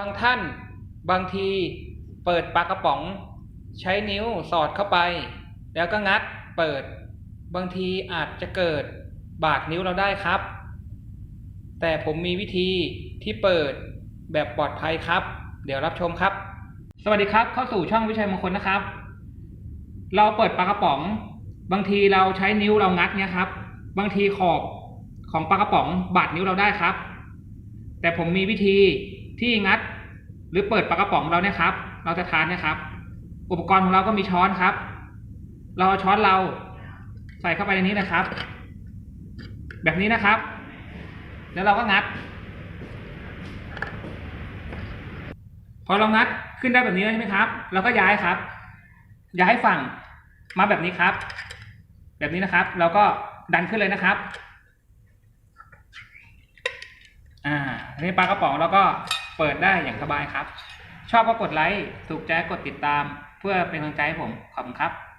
บางท่านบางทีเปิดปากกระป๋อง ใช้นิ้วสอดเข้าไป แล้วก็งัดเปิด บางทีอาจจะเกิดบาดนิ้วเราได้ครับ แต่ผมมีวิธีที่เปิดแบบปลอดภัยครับ เดี๋ยวรับชมครับ สวัสดีครับ เข้าสู่ช่องวิชัยมงคลนะครับ เราเปิดปากกระป๋อง บางทีเราใช้นิ้วเรางัดเนี่ยครับ บางทีขอบของปลากระป๋องบาดนิ้วเราได้ครับ แต่ผมมีวิธี ที่งัดหรือเปิดปากกระป๋องเราเนี่ยครับ เราจะทานเนี่ยครับ อุปกรณ์ของเราก็มีช้อนครับ เราเอาช้อนเราใส่เข้าไปในนี้นะครับ แบบนี้นะครับ แล้วเราก็งัด พอเรางัดขึ้นได้แบบนี้แล้วใช่ไหมครับ เราก็ย้ายครับ ย้ายฝั่งมาแบบนี้ครับ แบบนี้นะครับ เราก็ดันขึ้นเลยนะครับ อ่าอันนี้ปลากระป๋องเราก็ เปิดได้อย่างสบายครับ ชอบก็กดไลค์ถูกใจกดติดตาม เพื่อเป็นกำลังใจให้ผมขอบคุณครับ